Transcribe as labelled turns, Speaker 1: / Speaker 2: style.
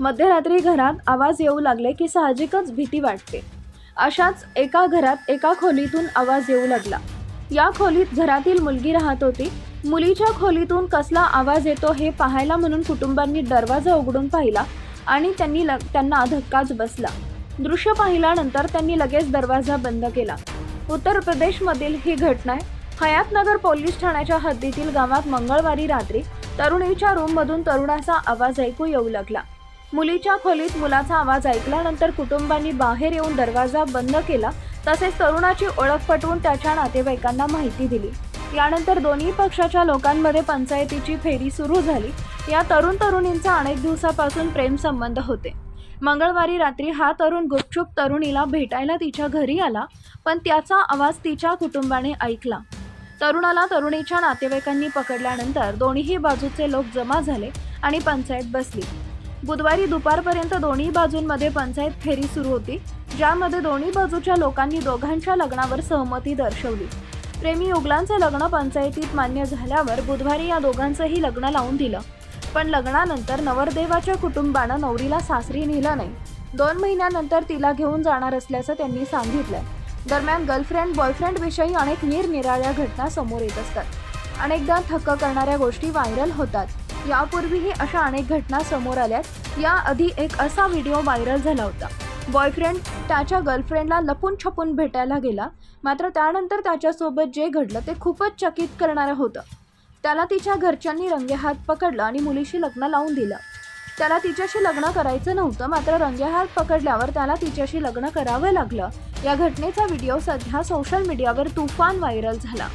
Speaker 1: मध्यरात्री घरात आवाज येऊ लागले की साहजिकच भीती वाटते. अशाच एका घरात एका खोलीतून आवाज येऊ लागला. या खोलीत घरातील मुलगी राहत होती. मुलीच्या खोलीतून कसला आवाज येतो हे पाहायला म्हणून कुटुंबांनी दरवाजा उघडून पाहिला आणि त्यांनी ल त्यांना धक्काच बसला. दृश्य पाहिल्यानंतर त्यांनी लगेच दरवाजा बंद केला. उत्तर प्रदेशमधील ही घटना आहे. हयातनगर पोलीस ठाण्याच्या हद्दीतील गावात मंगळवारी रात्री तरुणीच्या रूममधून तरुणाचा आवाज ऐकू येऊ लागला. मुलीच्या खोलीत मुलाचा आवाज ऐकल्यानंतर कुटुंबांनी बाहेर येऊन दरवाजा बंद केला तसेच तरुणाची ओळख पटवून त्याच्या नातेवाईकांना माहिती दिली. यानंतर दोन्ही पक्षाच्या लोकांमध्ये पंचायतीची फेरी सुरू झाली. या तरुण तरुणींचा अनेक दिवसापासून प्रेमसंबंध होते. मंगळवारी रात्री हा तरुण गुपचूप तरुणीला भेटायला तिच्या घरी आला पण त्याचा आवाज तिच्या कुटुंबाने ऐकला. तरुणाला तरुणीच्या नातेवाईकांनी पकडल्यानंतर दोन्हीही बाजूचे लोक जमा झाले आणि पंचायत बसली. बुधवारी दुपारपर्यंत दोन्ही बाजूंमध्ये पंचायत फेरी सुरू होती ज्यामध्ये दोन्ही बाजूच्या लोकांनी दोघांच्या लग्नावर सहमती दर्शवली. प्रेमी युगलांचं लग्न पंचायतीत मान्य झाल्यावर बुधवारी या दोघांचंही लग्न लावून दिलं. पण लग्नानंतर नवरदेवाच्या कुटुंबानं नवरीला सासरी नेलं नाही. दोन महिन्यानंतर तिला घेऊन जाणार असल्याचं त्यांनी सांगितलं. दरम्यान गर्लफ्रेंड बॉयफ्रेंड विषयी अनेक निरनिराळ्या घटना समोर येत असतात. अनेकदा थक्क करणाऱ्या गोष्टी व्हायरल होतात. यापूर्वीही अशा अनेक घटना समोर आल्यात. याआधी एक असा व्हिडिओ व्हायरल झाला होता. बॉयफ्रेंड त्याच्या गर्लफ्रेंडला लपून छपून भेटायला गेला. मात्र त्यानंतर त्याच्यासोबत जे घडलं ते खूपच चकित करणारं होतं. त्याला तिच्या घरच्यांनी रंगेहात पकडलं आणि मुलीशी लग्न लावून दिलं. त्याला तिच्याशी लग्न करायचं नव्हतं मात्र रंगेहात पकडल्यावर त्याला तिच्याशी लग्न करावं लागलं. या घटनेचा व्हिडिओ सध्या सोशल मीडियावर तुफान व्हायरल झाला.